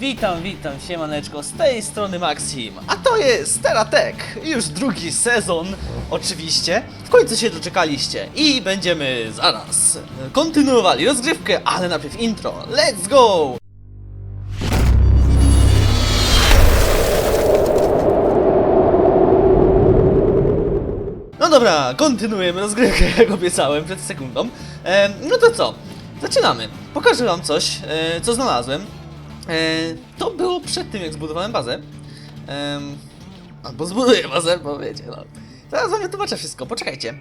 Witam, witam, siemaneczko, z tej strony Maxim, a to jest Teratek, już drugi sezon, oczywiście, w końcu się doczekaliście i będziemy zaraz kontynuowali rozgrywkę, ale najpierw intro, let's go! No dobra, kontynuujemy rozgrywkę, jak obiecałem przed sekundą. No to co? Zaczynamy. Pokażę wam coś, e, co znalazłem. E, to było przed tym, jak zbudowałem bazę. Albo zbuduję bazę, bo wiecie, no. Teraz wam wytłumaczę wszystko, poczekajcie.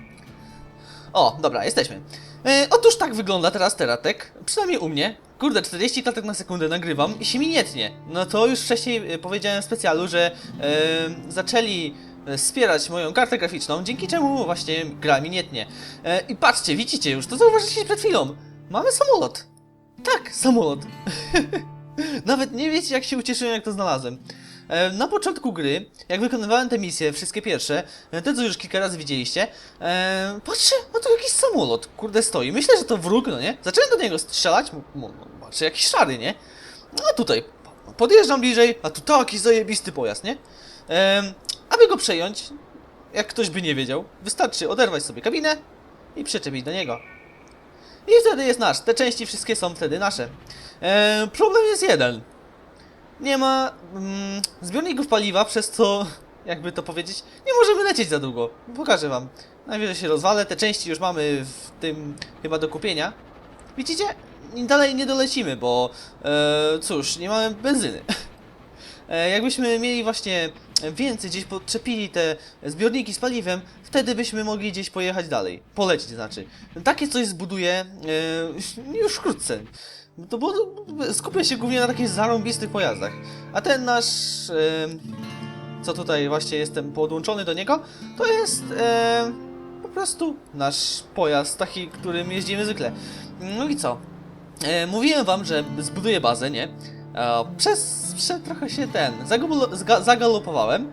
O, dobra, jesteśmy. E, otóż tak wygląda teraz teratek, przynajmniej u mnie. Kurde, 40 klatek na sekundę nagrywam i się mi nie tnie. No to już wcześniej e, powiedziałem w specjalu, że e, zaczęli wspierać moją kartę graficzną, dzięki czemu właśnie gra mi nie tnie. E, I patrzcie, widzicie już, to zauważyliście przed chwilą. Mamy samolot. Tak, samolot. Nawet nie wiecie, jak się ucieszyłem, jak to znalazłem. E, Na początku gry, jak wykonywałem te misje, wszystkie pierwsze, te co już kilka razy widzieliście, e, patrzę, no to jakiś samolot, kurde, stoi. Myślę, że to wróg, no nie? Zacząłem do niego strzelać, patrzę, jakiś szary, nie? No tutaj, podjeżdżam bliżej, a tu taki zajebisty pojazd, nie? E, aby go przejąć, jak ktoś by nie wiedział, wystarczy oderwać sobie kabinę i przyczepić do niego. I wtedy jest nasz. Te części wszystkie są wtedy nasze. E, problem jest jeden. Nie ma mm, zbiorników paliwa, przez co, jakby to powiedzieć, nie możemy lecieć za długo. Pokażę wam. Najwyżej się rozwalę. Te części już mamy w tym chyba do kupienia. Widzicie? Dalej nie dolecimy, bo e, cóż, nie mamy benzyny. E, Jakbyśmy mieli właśnie więcej, gdzieś podczepili te zbiorniki z paliwem, wtedy byśmy mogli gdzieś pojechać dalej. Polecieć znaczy. Takie coś zbuduję e, już wkrótce. To bo skupię się głównie na takich zarąbistych pojazdach. A ten nasz, co tutaj właśnie jestem podłączony do niego, to jest po prostu nasz pojazd, taki, którym jeździmy zwykle. No i co? Mówiłem wam, że zbuduję bazę, nie? Przez, przez trochę się ten, zagalopowałem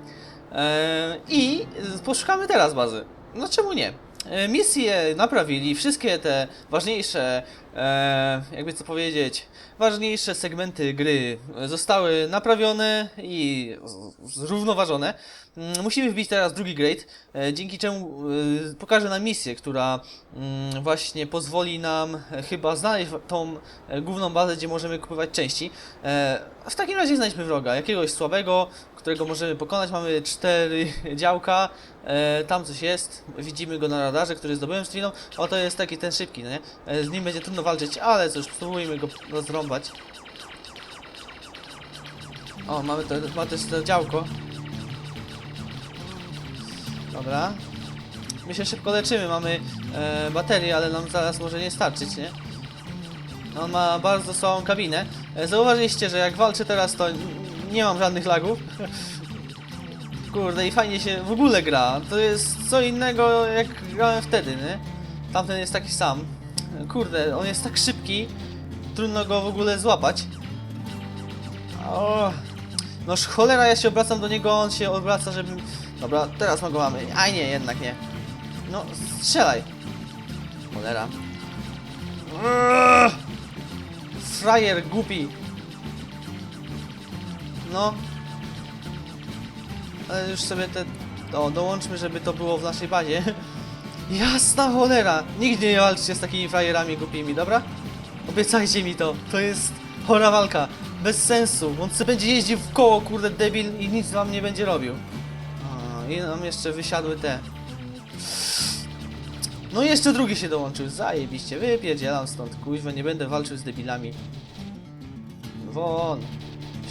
i poszukamy teraz bazy. No czemu nie? E, misje naprawili, wszystkie te ważniejsze, e, jakby co powiedzieć, ważniejsze segmenty gry zostały naprawione i zrównoważone. Mm, Musimy wbić teraz drugi grade, e, dzięki czemu pokażę nam misję, która mm, właśnie pozwoli nam chyba znaleźć tą główną bazę, gdzie możemy kupować części. W takim razie znajdźmy wroga, jakiegoś słabego, którego możemy pokonać. Mamy cztery działka, e, tam coś jest, widzimy go na radarze, który zdobyłem z chwilą. O, to jest taki ten szybki, no nie? E, Z nim będzie trudno walczyć, ale cóż, spróbujmy go rozrąbać. O, mamy to, ma też to działko. Dobra. My się szybko leczymy, mamy e, baterię, ale nam zaraz może nie starczyć, nie? On ma bardzo słabą kabinę. E, Zauważyliście, że jak walczę teraz, to nie mam żadnych lagów. Kurde, i fajnie się w ogóle gra. To jest co innego, jak grałem wtedy, nie? Tamten jest taki sam. Kurde, on jest tak szybki, trudno go w ogóle złapać. O, noż cholera, ja się obracam do niego, on się odwraca, żebym... Dobra, teraz go mamy. Aj nie, jednak nie. No, strzelaj. Cholera. Frajer głupi. No. Ale już sobie te... O, dołączmy, żeby to było w naszej bazie. Jasna cholera! Nigdy nie walczcie z takimi frajerami głupimi, dobra? Obiecajcie mi to. To jest chora walka. Bez sensu. On sobie będzie jeździł w koło, kurde debil i nic wam nie będzie robił. I nam jeszcze wysiadły te. No i jeszcze drugi się dołączył. Zajebiście. Wypierdzielam stąd. Kuźwa, nie będę walczył z debilami. Won.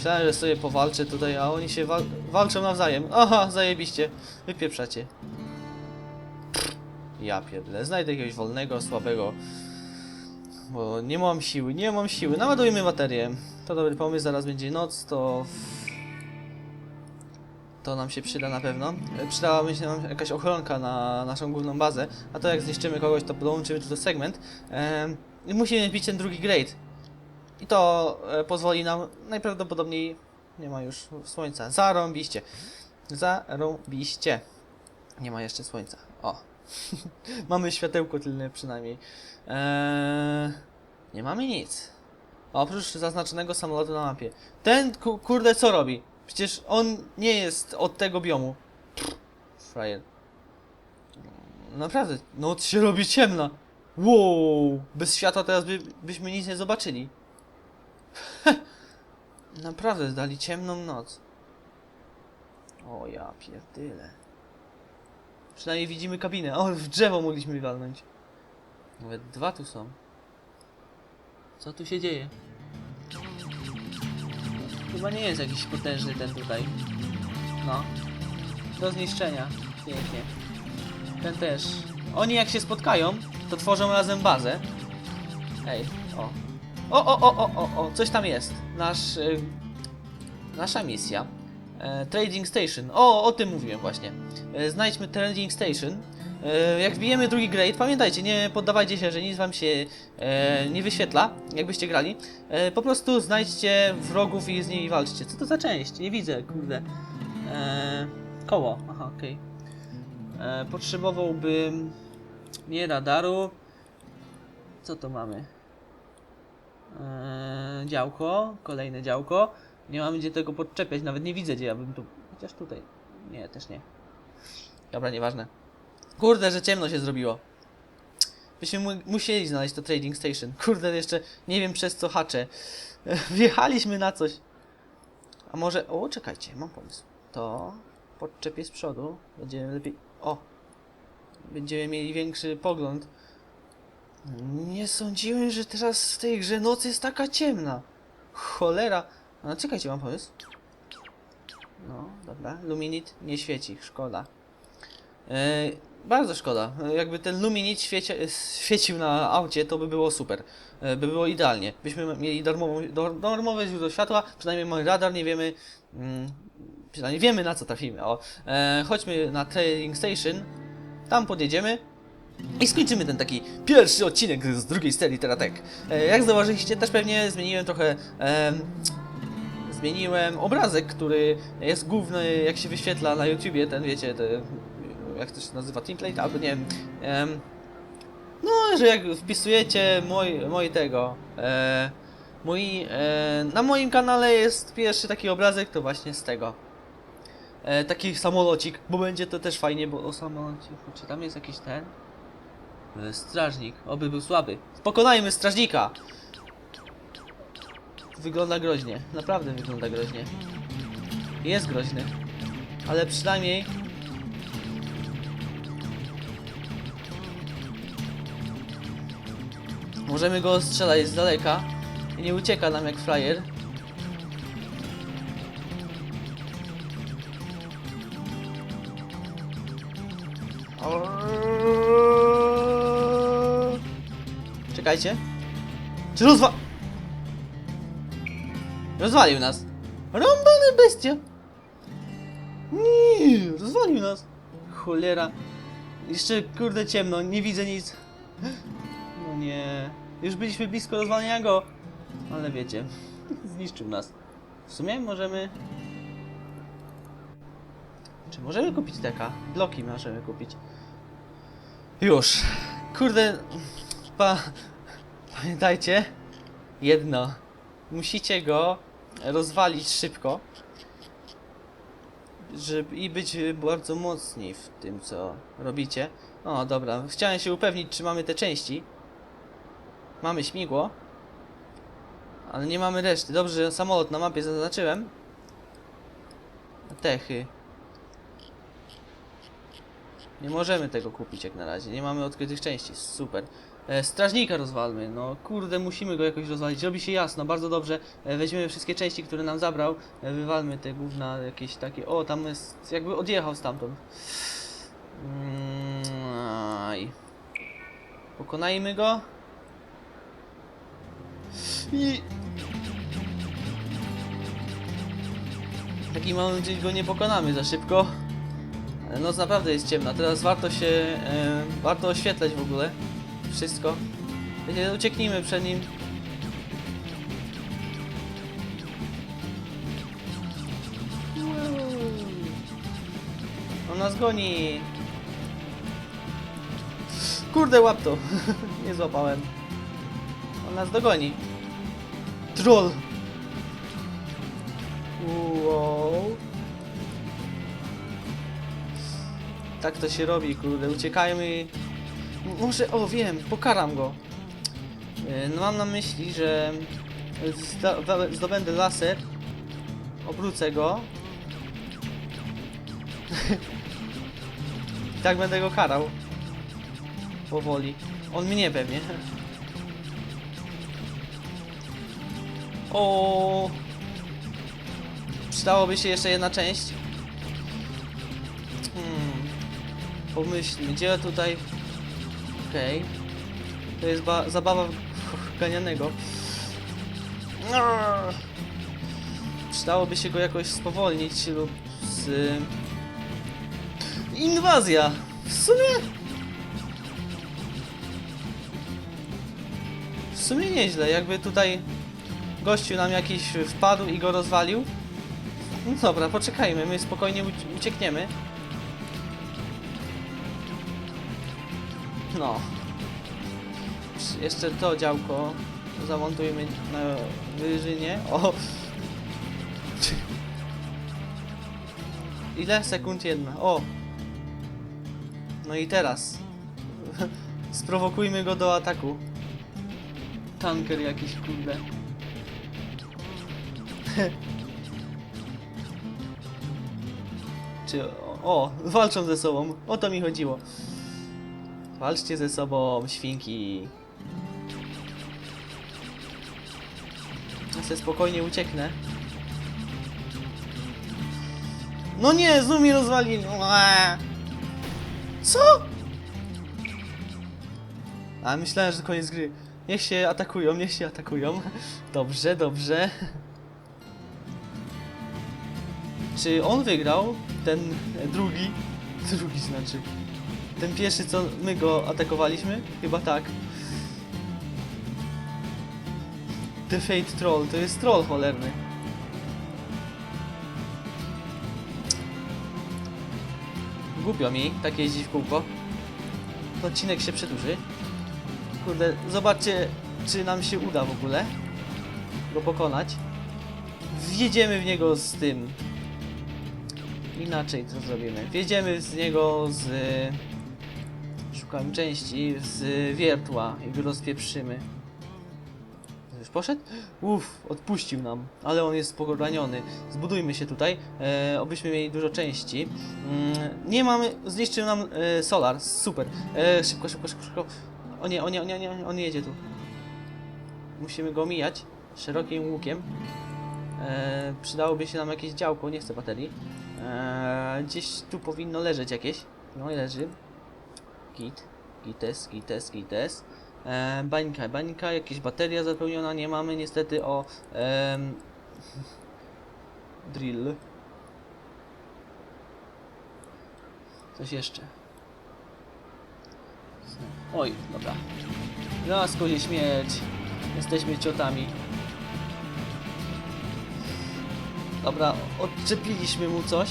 Myślałem, że sobie powalczę tutaj, a oni się wal walczą nawzajem. Aha, zajebiście. Wypieprzacie. Ja pierdolę. Znajdę jakiegoś wolnego, słabego. Bo nie mam siły, nie mam siły. Naładujmy baterię. To dobry pomysł, zaraz będzie noc, to... To nam się przyda na pewno. E, Przydałaby się nam jakaś ochronka na naszą główną bazę, a to jak zniszczymy kogoś, to dołączymy tu do segment. Ehm, musimy wbić ten drugi grade. I to e, pozwoli nam najprawdopodobniej... Nie ma już słońca. Zarąbiście. Zarąbiście. Nie ma jeszcze słońca. O. Mamy światełko tylne przynajmniej. Eee, nie mamy nic. Oprócz zaznaczonego samolotu na mapie. Ten ku, kurde co robi? Przecież on nie jest od tego biomu. Frajer. Naprawdę, noc się robi ciemna. Wow, bez światła teraz by, byśmy nic nie zobaczyli. Naprawdę, dali ciemną noc. O ja pierdyle. Przynajmniej widzimy kabinę. O, w drzewo mogliśmy walnąć. Nawet dwa tu są. Co tu się dzieje? Chyba nie jest jakiś potężny ten tutaj. No. Do zniszczenia. Pięknie. Ten też. Oni jak się spotkają, to tworzą razem bazę. Ej, o. O, o, o, o, o, o, coś tam jest. Nasz... Y, nasza misja. E, trading Station. O, o tym mówiłem właśnie. E, znajdźmy Trading Station. E, jak wbijemy drugi grade, pamiętajcie, nie poddawajcie się, że nic wam się e, nie wyświetla, jakbyście grali. E, po prostu znajdźcie wrogów i z nimi walczcie. Co to za część? Nie widzę, kurde. E, koło, aha, okej. E, potrzebowałbym nie radaru. Co to mamy? E, działko, kolejne działko. Nie mamy gdzie tego podczepiać, nawet nie widzę gdzie ja bym tu. Chociaż tutaj. Nie, też nie. Dobra, nieważne. Kurde, że ciemno się zrobiło. Byśmy mu musieli znaleźć to trading station. Kurde, jeszcze nie wiem przez co haczę. Wjechaliśmy na coś. A może. O, czekajcie, mam pomysł. To podczepię z przodu. Będziemy lepiej. O! Będziemy mieli większy pogląd. Nie sądziłem, że teraz w tej grze noc jest taka ciemna. Cholera. No czekajcie, mam pomysł. No, dobra. Luminit nie świeci, szkoda. E, bardzo szkoda. Jakby ten Luminit świeci, świecił na aucie, to by było super. E, by było idealnie. Byśmy mieli darmową, darmowe źródło światła, przynajmniej mamy radar, nie wiemy... Mm, przynajmniej wiemy na co trafimy. O, e, chodźmy na Trading Station. Tam podjedziemy. I skończymy ten taki pierwszy odcinek z drugiej serii Teratek. E, jak zauważyliście, też pewnie zmieniłem trochę. em, zmieniłem obrazek, który jest główny, jak się wyświetla na YouTubie, ten wiecie, te, jak to się nazywa, template, albo nie wiem. em, no, że jak wpisujecie mój, mój tego. E, mój, e, na moim kanale jest pierwszy taki obrazek, to właśnie z tego. E, taki samolocik, bo będzie to też fajnie, bo o samolocik, czy tam jest jakiś ten? E, Strażnik, oby był słaby. Pokonajmy strażnika! Wygląda groźnie, naprawdę wygląda groźnie. Jest groźny, ale przynajmniej... Możemy go strzelać z daleka i nie ucieka nam jak frajer. Czekajcie. Czy rozwa... Rozwalił nas. Rąbany bestia. Nie, rozwalił nas. Cholera. Jeszcze kurde ciemno, nie widzę nic. No nie. Już byliśmy blisko rozwalenia go. Ale wiecie, zniszczył nas. W sumie możemy... Czy możemy kupić teka? Bloki możemy kupić. Już. Kurde. Pa... Pamiętajcie. Jedno. Musicie go rozwalić szybko. Żeby, I być bardzo mocni w tym, co robicie. O, dobra. Chciałem się upewnić, czy mamy te części. Mamy śmigło. Ale nie mamy reszty. Dobrze, że samolot na mapie zaznaczyłem. Techy. Nie możemy tego kupić jak na razie. Nie mamy odkrytych części. Super. E, strażnika rozwalmy. No kurde, musimy go jakoś rozwalić. Robi się jasno, bardzo dobrze. E, weźmiemy wszystkie części, które nam zabrał. E, wywalmy te gówna jakieś takie. O, tam jest. Jakby odjechał stamtąd. Mm, aj. Pokonajmy go. I... Taki mam nadzieję, że go nie pokonamy za szybko. Ale Noc naprawdę jest ciemna. Teraz warto się. E, warto oświetlać w ogóle. Wszystko. Ucieknijmy przed nim. On nas goni. Kurde, łap to. Nie złapałem. On nas dogoni. Troll! Wow. Tak to się robi, kurde. Uciekajmy. Może, o wiem, pokaram go. E, No mam na myśli, że zdobędę laser, obrócę go. I tak będę go karał. Powoli. On mnie pewnie. O. Przydałoby się jeszcze jedna część. Hmm. Pomyślmy, gdzie tutaj... Okej. To jest ba- zabawa w- ganianego. Przydałoby się go jakoś spowolnić lub z... Inwazja! W sumie... W sumie nieźle, jakby tutaj gościu nam jakiś wpadł i go rozwalił. No dobra, poczekajmy, my spokojnie uci- uciekniemy. No. Jeszcze to działko zamontujmy na wyżynie. O! Ile? Sekund jedna. O! No i teraz. Sprowokujmy go do ataku. Tanker jakiś, kurde. Czy... O, walczą ze sobą. O to mi chodziło. Walczcie ze sobą, świnki. Ja sobie spokojnie ucieknę. No nie, znów mi rozwalili. Ua. Co? A myślałem, że to koniec gry. Niech się atakują, niech się atakują. Dobrze, dobrze. Czy on wygrał? Ten drugi? Drugi znaczy. Ten pierwszy, co my go atakowaliśmy? Chyba tak. The Fate Troll, to jest troll cholerny. Głupio mi tak jeździć w kółko. To odcinek się przedłuży. Kurde, zobaczcie, czy nam się uda w ogóle go pokonać. Wjedziemy w niego z tym. Inaczej to zrobimy. Wjedziemy z niego z... Szukam części z wiertła i go rozpieprzymy. Już poszedł? Uff, odpuścił nam, ale on jest poraniony. Zbudujmy się tutaj, e, obyśmy mieli dużo części. Mm, nie mamy, zniszczył nam e, solar, super. E, szybko, szybko, szybko, szybko. O nie, o nie, o nie, nie, on jedzie tu. Musimy go mijać szerokim łukiem. E, przydałoby się nam jakieś działko, nie chcę baterii. E, gdzieś tu powinno leżeć jakieś. No i leży. Git, gites, gites, gites. E, bańka, bańka, jakaś bateria zapełniona, nie mamy niestety o em, drill. Coś jeszcze. Oj, dobra. Raz kozie śmierć. Jesteśmy ciotami. Dobra, odczepiliśmy mu coś.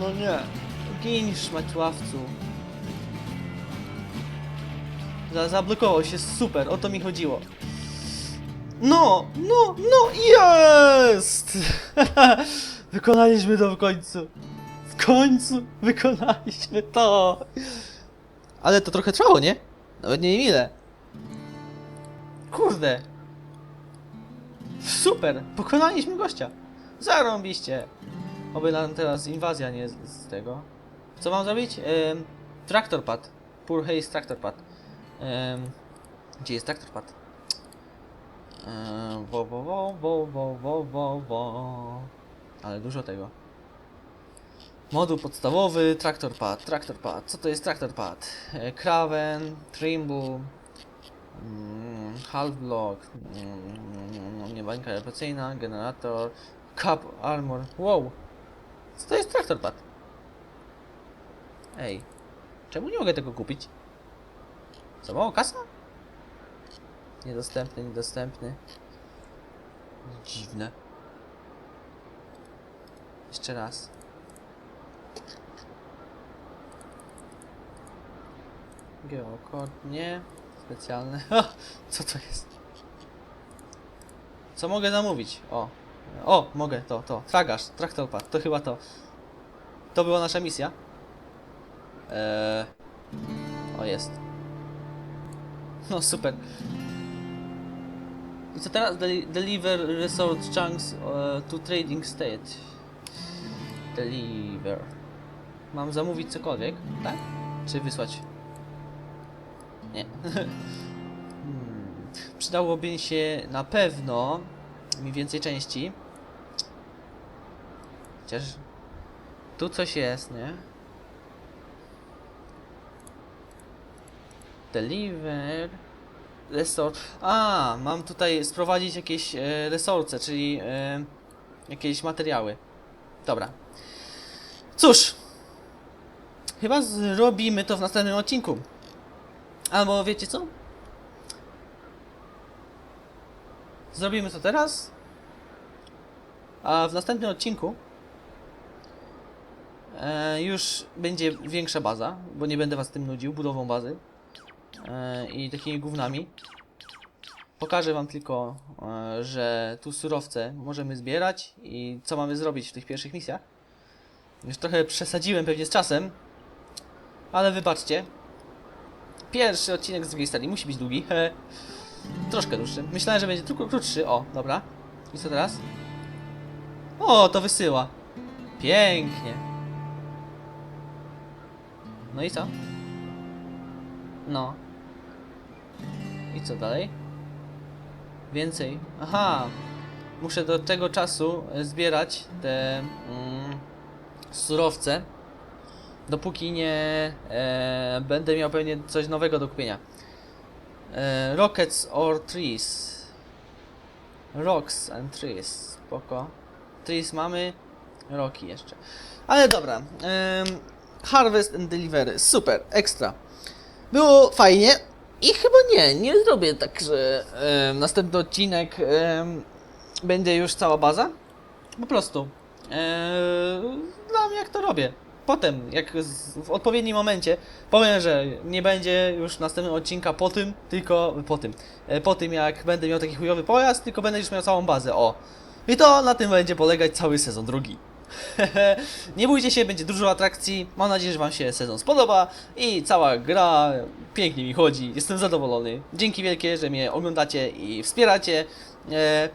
No nie. Gin, szmaciławcu. Za, zablokował się, super, o to mi chodziło. No, no, no, jest! Wykonaliśmy to w końcu. W końcu wykonaliśmy to. Ale to trochę trwało, nie? Nawet nie wiem ile. Kurde. Super, pokonaliśmy gościa. Zarąbiście. Oby nam teraz inwazja nie z, z tego. Co mam zrobić? Ym, traktor pad. Poor haste traktor pad. Gdzie jest traktor pad? Ym, wo, wo, wo, wo, wo, wo, wo, wo. Ale dużo tego. Moduł podstawowy, traktor pad, traktor pad. Co to jest traktor pad? E, Kraven, Trimble, mm, half block, mm, nie generator, cup armor. Wow! Co to jest traktor pad? Ej, czemu nie mogę tego kupić? Za mało kasa? Niedostępny, niedostępny. Dziwne. Jeszcze raz. Geokod, nie. specjalne. Ha, Co to jest? Co mogę zamówić? O. O, mogę, to, to. Tragarz, traktorpad, to chyba to. To była nasza misja. Eee... O, jest. No, super. I co teraz? Deli deliver resort chunks e, to trading state. Deliver. Mam zamówić cokolwiek, tak? Czy wysłać? Nie. hmm. Przydałoby się na pewno mi więcej części. Chociaż tu coś jest, nie? Deliver. Resort. A, mam tutaj sprowadzić jakieś e, resorce, czyli e, jakieś materiały. Dobra. Cóż. Chyba zrobimy to w następnym odcinku. Albo wiecie co? Zrobimy to teraz. A w następnym odcinku e, już będzie większa baza, bo nie będę was tym nudził budową bazy i takimi gównami. Pokażę wam tylko, e, że tu surowce możemy zbierać i co mamy zrobić w tych pierwszych misjach. Już trochę przesadziłem pewnie z czasem, ale wybaczcie. Pierwszy odcinek z drugiej serii musi być długi. Troszkę dłuższy. Myślałem, że będzie tylko krótszy. O, dobra. I co teraz? O, to wysyła. Pięknie. No i co? No. I co dalej? Więcej. Aha. Muszę do tego czasu e, zbierać te mm, surowce. Dopóki nie e, będę miał pewnie coś nowego do kupienia. E, rockets or trees. Rocks and trees. Spoko. Trees mamy. Roki jeszcze. Ale dobra. harvest and delivery. Super. Ekstra. Było fajnie. I chyba nie, nie zrobię tak, że em, następny odcinek em, będzie już cała baza. Po prostu. Znam jak to robię. Potem, jak z, w odpowiednim momencie powiem, że nie będzie już następnego odcinka po tym, tylko po tym. E, po tym jak będę miał taki chujowy pojazd, tylko będę już miał całą bazę. O. I to na tym będzie polegać cały sezon drugi. nie bójcie się, będzie dużo atrakcji. Mam nadzieję, że Wam się sezon spodoba i cała gra pięknie mi chodzi. Jestem zadowolony. Dzięki wielkie, że mnie oglądacie i wspieracie. E,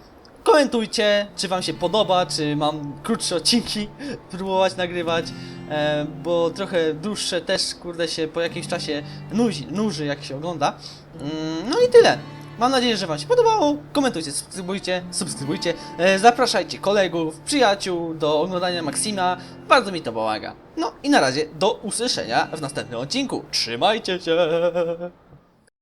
komentujcie, czy Wam się podoba, czy mam krótsze odcinki próbować nagrywać, e, bo trochę dłuższe też, kurde, się po jakimś czasie nuzi, nuży, jak się ogląda. Mm, no i tyle. Mam nadzieję, że Wam się podobało. Komentujcie, subskrybujcie, subskrybujcie. E, zapraszajcie kolegów, przyjaciół do oglądania Maksima. Bardzo mi to pomaga. No i na razie do usłyszenia w następnym odcinku. Trzymajcie się!